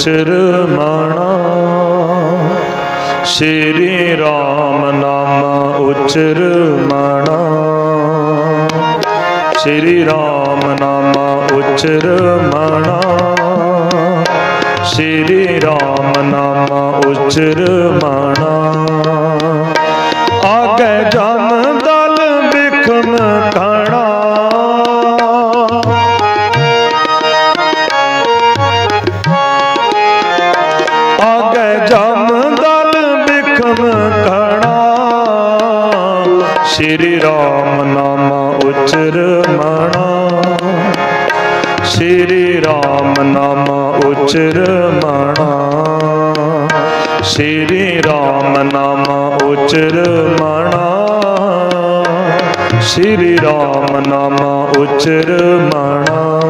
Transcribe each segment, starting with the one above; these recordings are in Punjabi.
ਉਚਰਮਾਣਾ ਸ਼੍ਰੀ ਰਾਮ ਨਾਮ ਉਚਰਮਾਣਾ ਸ਼੍ਰੀ ਰਾਮ ਨਾਮ ਉਚਰਮਾਣਾ ਸ਼੍ਰੀ ਰਾਮ ਨਾਮ ਉਚਰਮਾਣਾ ਸ੍ਰੀ ਰਾਮ ਨਾਮ ਉਚਰ ਮਾਣਾ। ਸ੍ਰੀ ਰਾਮ ਨਾਮ ਉਚਰ ਮਾਣਾ। ਸ੍ਰੀ ਰਾਮ ਨਾਮ ਉਚਰ ਮਾਣਾ।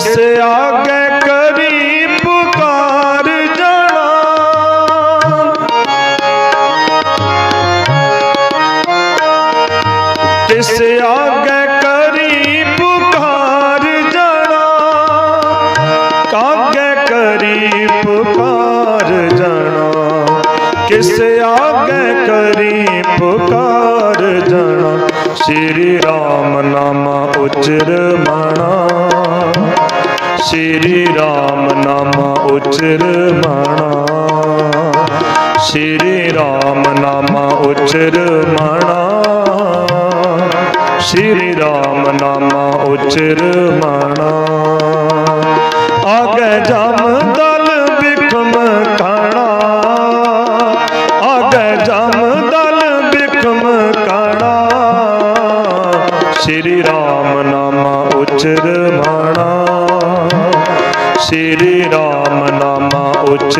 ਕਿਸ ਆਗੇ ਕਰੀ ਪੁਕਾਰ ਜਾਣਾ। ਤਿਸ ਆਗੇ ਕਰੀ ਪੁਕਾਰ ਜਾਣਾ। ਕਾਗੇ ਕਰੀ ਪੁਕਾਰ ਜਾਣਾ। ਕਿਸ ਆਗੇ ਕਰੀ ਪੁਕਾਰ ਜਾਣਾ। ਸ੍ਰੀ ਰਾਮ ਨਾਮ ਉਚਰ ਮਾਣਾ। ਸ੍ਰੀ ਰਾਮ ਨਾਮ ਉਚਰ ਮਾਣਾ। ਸ੍ਰੀ ਰਾਮ ਨਾਮ ਉਚਰ ਮਾਣਾ। ਸ੍ਰੀ ਰਾਮ ਨਾਮ ਉਚਰ ਮਾਣਾ। ਆਗੇ ਜਮ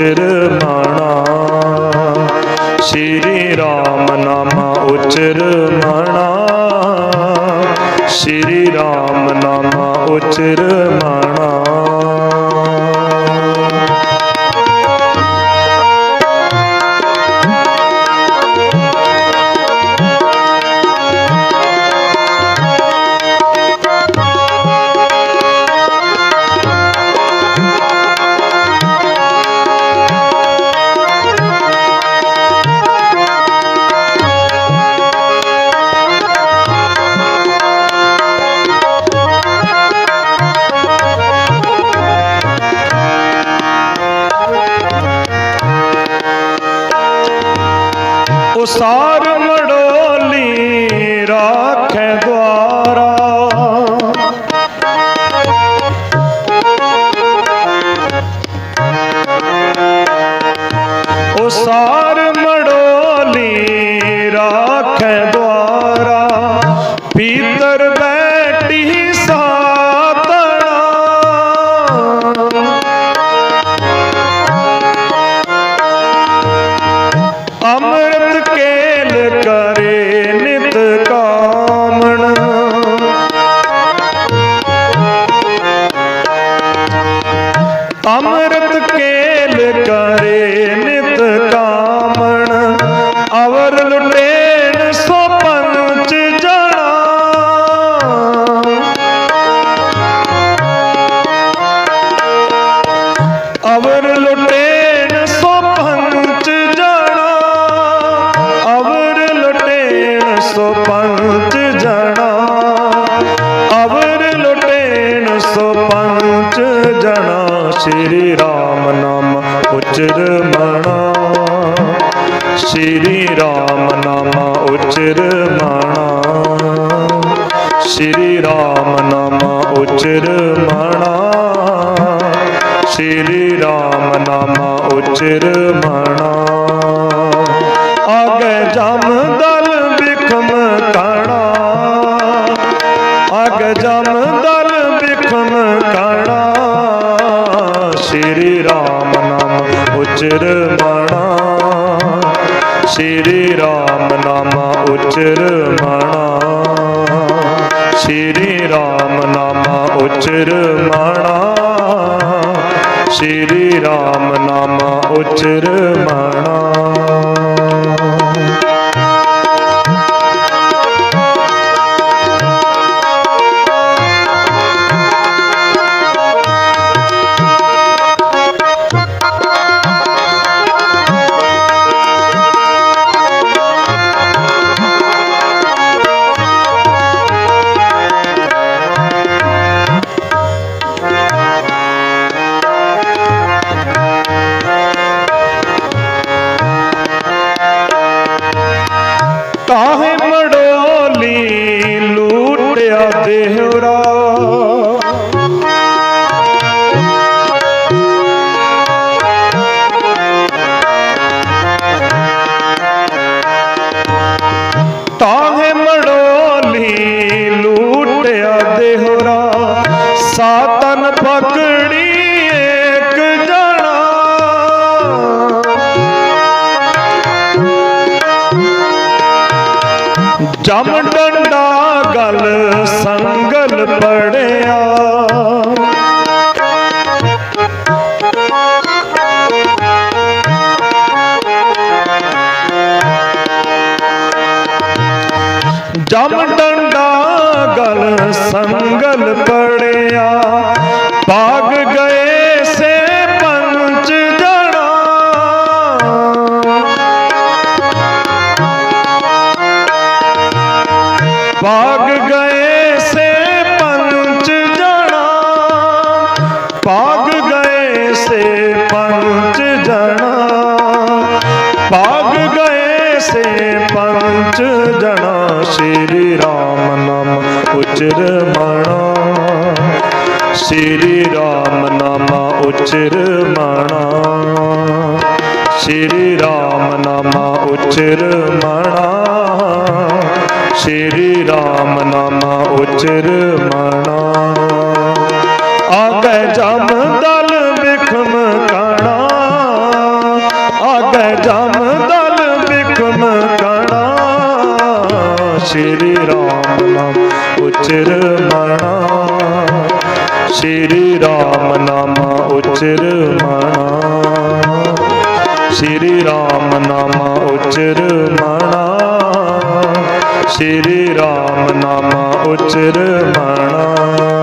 ਉਚਰ ਮਾਣਾ। ਸ੍ਰੀ ਰਾਮ ਨਾਮ ਉਚਰ ਮਾਣਾ। ਸ੍ਰੀ ਰਾਮ ਨਾਮ ਉਚਰ ਸ਼੍ਰੀ ਰਾਮ ਨਾਮ ਉਚਰ ਮਣਾ ਸ਼੍ਰੀ ਰਾਮ ਨਾਮ ਉਚਰ ਮਣਾ ਸ਼੍ਰੀ ਰਾਮ ਨਾਮ ਉਚਰ ਮਣਾ ਸ਼੍ਰੀ ਰਾਮ ਨਾਮ ਉਚਰ ਮਣਾ ਆਗੇ ਜਮ ਨਾਮ ਸ਼੍ਰੀ ਰਾਮ ਨਾਮ ਉਚਰ ਸ਼੍ਰੀ ਰਾਮ ਨਾਮ ਉਚਰ ਸ਼੍ਰੀ ਰਾਮ ਨਾਮ ਉਚਰ ਮੜੋਲੀ ਲੂਟਿਆ ਦੇਹਰਾ। ਸਾਤਨ ਪਕੜੀ ਏਕ ਜਣਾ। ਜਮ ਉਚਰ ਮਣਾ। ਸ਼੍ਰੀ ਰਾਮ ਨਾਮ ਉਚਰ ਮਣਾ। ਸ਼੍ਰੀ ਰਾਮ ਨਾਮ ਉਚਰ ਮਣਾ। ਸ਼੍ਰੀ ਰਾਮ ਨਾਮ ਉਚਰ ਮਣਾ। ਆਗੇ ਜਮ ਦਲ ਬਿਖਮ ਕਾਣਾ। ਆਗੇ ਜਮ ਦਲ ਬਿਖਮ ਕਾਣਾ। ਸ਼੍ਰੀ ਰਾਮ ਨਾਮ ਉਚਰ ਮਣਾ। ਸ਼੍ਰੀ ਰਾਮ ਨਾਮ ਉਚਰ ਮਣਾ। ਸ਼੍ਰੀ ਰਾਮ ਨਾਮ ਉਚਰ ਮਣਾ। ਸ਼੍ਰੀ ਰਾਮ ਨਾਮ ਉਚਰ ਮਣਾ।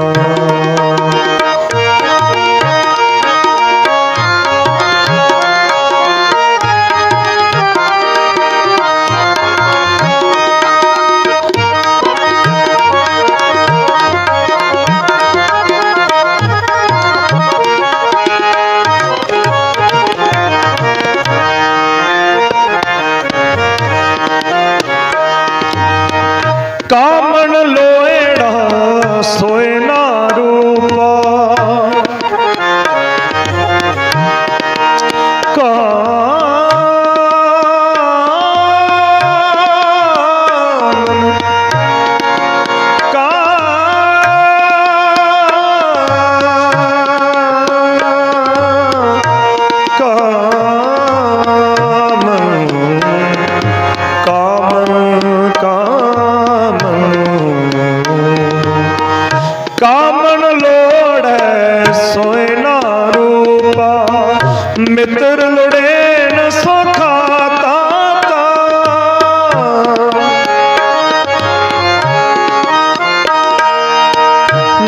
ਮਿੱਤਰ ਲੋੜੇ ਨ ਸੁਖਾ ਤਾਤਾ।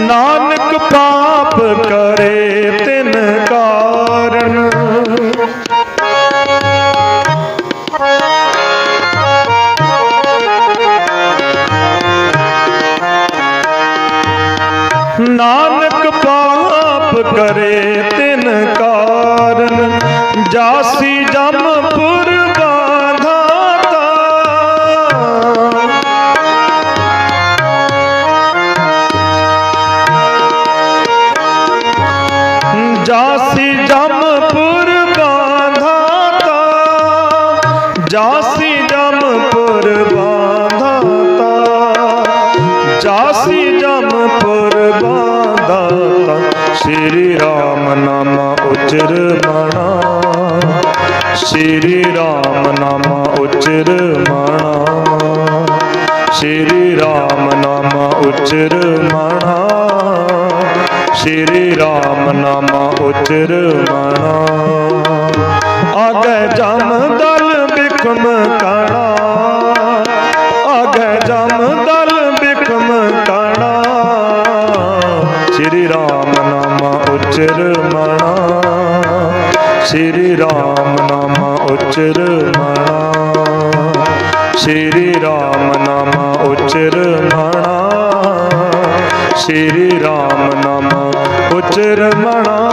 ਨਾਨਕ ਪਾਪ ਕਰੇ ਤਿਨ ਕਾਰਨ। ਨਾਨਕ ਪਾਪ ਕਰੇ ਤਿਨ ਜਾਸੀ ਜਮਪੁਰ ਬਾਧਾਤਾ ਜਾਸੀ ਜਮਪੁਰ ਸ੍ਰੀ ਰਾਮ ਨਾਮ ਉਚਰ ਮਣਾ। ਸ੍ਰੀ ਰਾਮ ਨਾਮ ਉਚਰ ਮਣਾ। ਸ੍ਰੀ ਰਾਮ ਨਾਮ ਉਚਰ ਮਣਾ। ਆਗੇ ਜਮ ਦਲ ਬਿਖਮ ਕਾਣਾ। ਆਗੇ ਜਮ ਦਲ ਬਿਖਮ ਕਾਣਾ। ਸ੍ਰੀ ਰਾਮ ਨਾਮ ਉਚਰ ਮਣਾ। ਸ੍ਰੀ ਰਾਮ ਨਾਮ ਉਚਰ ਮਣਾ ਸ੍ਰੀ ਰਾਮ ਨਾਮ ਉਚਰ ਮਣਾ ਸ੍ਰੀ ਰਾਮ ਨਾਮ ਉਚਰ ਮਣਾ